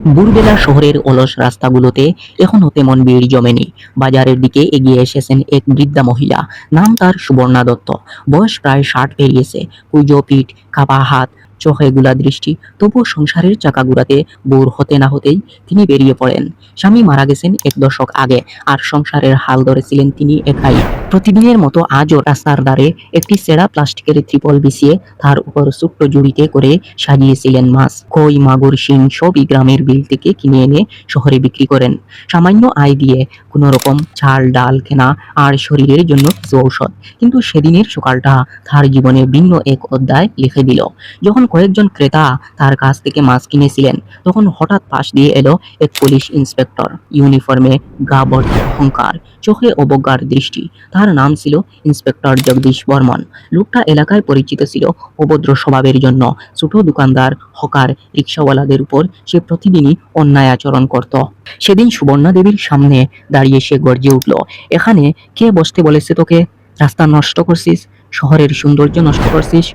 ভোরবেলা শহরের অলস রাস্তাগুলোতে এখনও তেমন ভিড় জমেনি। বাজারের দিকে এগিয়ে এসেছেন এক বৃদ্ধা মহিলা। নাম তার সুবর্ণা দত্ত। বয়স প্রায় ষাট পেরিয়েছে। পুজো, পিঠ, কাপা, হাত চোখে গুলা দৃষ্টি, তবুও সংসারের চাকা ঘুরাতে বোর হতে না হতেই তিনি বেরিয়ে পড়েন। স্বামী মারা গেছেন এক দশক আগে, আর সংসারের হাল ধরেছিলেন তিনি একাই। প্রতিদিনের মতো আজও রাস্তার ধারে একটি সেরা প্লাস্টিকের ত্রিপল বিছিয়ে তার উপর ছোট্ট জুড়িতে করে সাজিয়েছিলেন মাছ। কই মাগুর, শিং সবই গ্রামের বিল থেকে কিনে এনে শহরে বিক্রি করেন। সামান্য আয় দিয়ে কোনো রকম চাল ডাল কেনা আর শরীরের জন্য কিছু ঔষধ। কিন্তু সেদিনের সকালটা তার জীবনে ভিন্ন এক অধ্যায় লিখে দিল। যখন কয়েকজন ক্রেতা তার কাছ থেকে মাছ কিনেছিলেন। তখন হঠাৎ পাশ দিয়ে এলো এক পুলিশ ইন্সপেক্টর। ইউনিফর্মে গা ভর্তি অহংকার, চোখে অবজ্ঞার দৃষ্টি। তার নাম ছিল ইন্সপেক্টর জগদীশ বর্মন। লোকটা এলাকায় পরিচিত ছিল অভদ্র স্বভাবের জন্য। ছোট দোকানদার, হকার, রিক্সাওয়ালাদের উপর সে প্রতিদিনই অন্যায় আচরণ করত। সেদিন সুবর্ণা দেবীর সামনে দাঁড়িয়ে সে গর্জে উঠল, এখানে কে বসতে বলেছে তোকে? রাস্তা নষ্ট করছিস? শহরের সৌন্দর্য নষ্ট করছিস?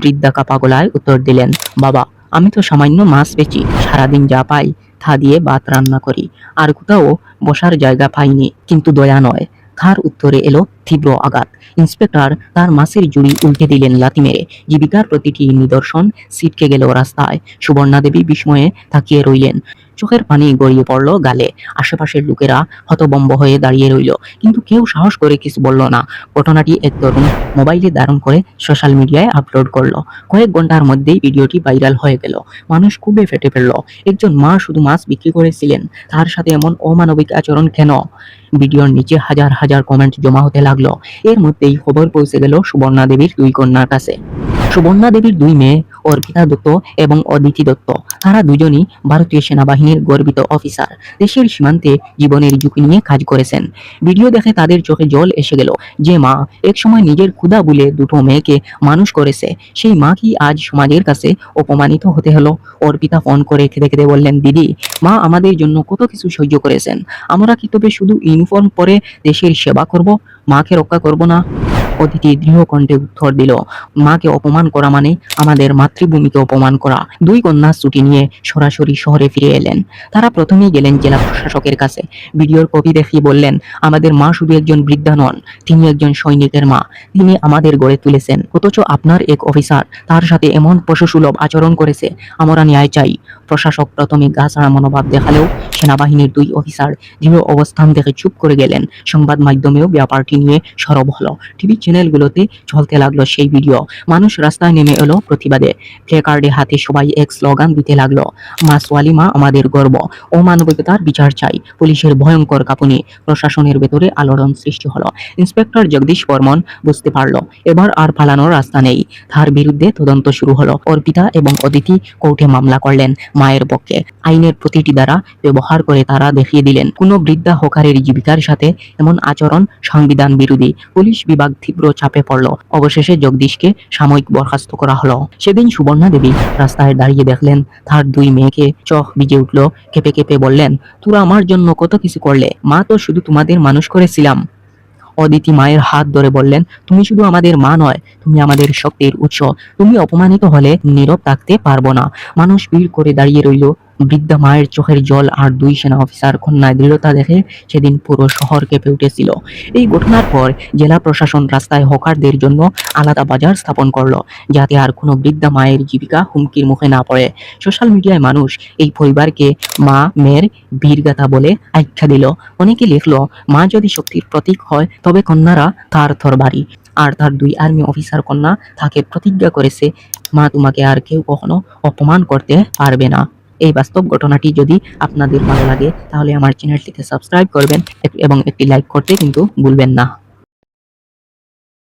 বৃদ্ধা কাপা গলায় উত্তর দিলেন, বাবা, আমি তো সামান্য মাছ বেচি, সারাদিন যা পাই তা দিয়ে ভাত রান্না করি, আর কোথাও বসার জায়গা পাইনি, কিন্তু দয়া নয়। তার উত্তরে এলো তীব্র আঘাত। ইন্সপেক্টর তার মাছের জুড়ি উল্টে দিলেন লাতি মেরে। জীবিকার প্রতিটি নিদর্শন সিটকে গেল রাস্তায়। সুবর্ণা দেবী বিস্ময়ে তাকিয়ে রইলেন। চোখের পানি গড়িয়ে পড়ল গালে। আশেপাশের লোকেরা হতবম্ব হয়ে দাঁড়িয়ে রইল। কিন্তু কেউ সাহস করে কিছু বলল না। ঘটনাটি এক তরুণ মোবাইলে ধারণ করে সোশ্যাল মিডিয়ায় আপলোড করল। কয়েক ঘণ্টার মধ্যেই ভিডিওটি ভাইরাল হয়ে গেল। মানুষ খুবই ফেটে ফেলল। একজন মা শুধু মাছ বিক্রি করেছিলেন। তার সাথে এমন অমানবিক আচরণ কেন? ভিডিওর নিচে হাজার হাজার কমেন্ট জমা হতে লাগল। এর মধ্যেই খবর পৌঁছে গেল সুবর্ণা দেবীর দুই কন্যার কাছে। সুবর্ণা দেবীর দুই মেয়ে, অর্পিতা দত্ত এবং অদিতি দত্ত। তারা দুজনই ভারতীয় সেনাবাহিনীর গর্বিত অফিসার। দেশের সীমান্তে জীবনের ঝুঁকি নিয়ে কাজ করেছেন। ভিডিও দেখে তাদের চোখে জল এসে গেল যে মা একসময় নিজের ক্ষুধা বলে দুটো মেয়েকে মানুষ করেছে। সেই মা কি আজ সমাজের কাছে অপমানিত হতে হলো? অর্পিতা ফোন করে খেতে খেতে বললেন, দিদি, মা আমাদের জন্য কত কিছু সহ্য করেছেন। আমরা কি তবে শুধু ইউনিফর্ম পরে দেশের সেবা করব? মাকে রক্ষা করব না। অতিথি দৃঢ় কণ্ঠে উত্তর দিল, মাকে অপমান করা মানে আমাদের মাতৃভূমিকে অপমান করা। দুই কন্যা ছুটি নিয়ে সরাসরি শহরে ফিরে এলেন। তারা প্রথমেই গেলেন জেলা প্রশাসকের কাছে। ভিডিওর কপি দেখিয়ে বললেন, আমাদের মা শুধু একজন বৃদ্ধা নন, তিনি একজন সৈনিকের মা। তিনি আমাদের গড়ে তুলেছেন। অথচ আপনার এক অফিসার তার সাথে এমন পশুসুলভ আচরণ করেছে, আমরা ন্যায় চাই। প্রশাসক প্রথমে গা ছাড়া মনোভাব দেখালেও সেনাবাহিনীর দুই অফিসার দৃঢ় অবস্থান দেখে চুপ করে গেলেন। সংবাদ মাধ্যমেও ব্যাপারটি নিয়ে সরব হলো। টিভি চ্যানেলগুলোতে চলতে লাগল সেই ভিডিও মানুষ রাস্তায় নেমে এলো প্রতিবাদে। প্লেকার্ডে হাতে সবাই এক স্লোগান দিতে লাগল। মা সোয়ালিমা আমাদের গর্ব। অমানবিকতার বিচার চাই। পুলিশের ভয়ঙ্কর কাঁপুনি। প্রশাসনের ভেতরে আলোড়ন সৃষ্টি হলো। ইন্সপেক্টর জগদীশ বর্মন বুঝতে পারল, এবার আর পালানোর রাস্তা নেই। তার বিরুদ্ধে তদন্ত শুরু হলো। অর্পিতা এবং অদিতি কোর্টে মামলা করলেন মায়ের পক্ষে। আইনের প্রতিটি দ্বারা ব্যবহার করে তারা দেখিয়ে দিলেন, কোনো বৃদ্ধা হকারের জীবিকার সাথে এমন আচরণ সংবিধান বিরোধী। পুলিশ বিভাগ তীব্র চাপে পড়ল। অবশেষে জগদীশকে সাময়িক বরখাস্ত করা হলো। সেদিন সুবর্ণা দেবী রাস্তায় দাঁড়িয়ে দেখলেন, তার দুই মেয়েকে চোখ ভিজে উঠল কেঁপে কেঁপে বললেন, তোরা আমার জন্য কত কিছু করলে। মা তো শুধু তোমাদের মানুষ করেছিলাম। অদিতি মায়ের হাত ধরে বললেন, তুমি শুধু আমাদের মা নয়, তুমি আমাদের শক্তির উৎস। তুমি অপমানিত হলে, নীরব থাকতে পারব না। মানুষ ভিড় করে দাঁড়িয়ে রইল বৃদ্ধা মায়ের চোখের জল আর দুই সেনা অফিসার কন্যায় দৃঢ়তা দেখে সেদিন পুরো শহর কেঁপে উঠেছিল। এই ঘটনার পর জেলা প্রশাসন রাস্তায় হকারদের জন্য আলাদা বাজার স্থাপন করল, যাতে আর কোনো বৃদ্ধা মায়ের জীবিকা হুমকির মুখে না পড়ে। সোশ্যাল মিডিয়ায় মানুষ এই পরিবারকে মা, মেয়ের বীরগাথা বলে আখ্যা দিল। অনেকে লিখলো, মা যদি শক্তির প্রতীক হয়, তবে কন্যারা তার তরবারি আর তার দুই আর্মি অফিসার কন্যা তাকে প্রতিজ্ঞা করেছে, মা তোমাকে আর কেউ কখনো অপমান করতে পারবে না। এই বাস্তব ঘটনাটি যদি আপনাদের ভালো লাগে, তাহলে আমার চ্যানেলটিকে সাবস্ক্রাইব করবেন, এবং একটি লাইক করতে কিন্তু ভুলবেন না।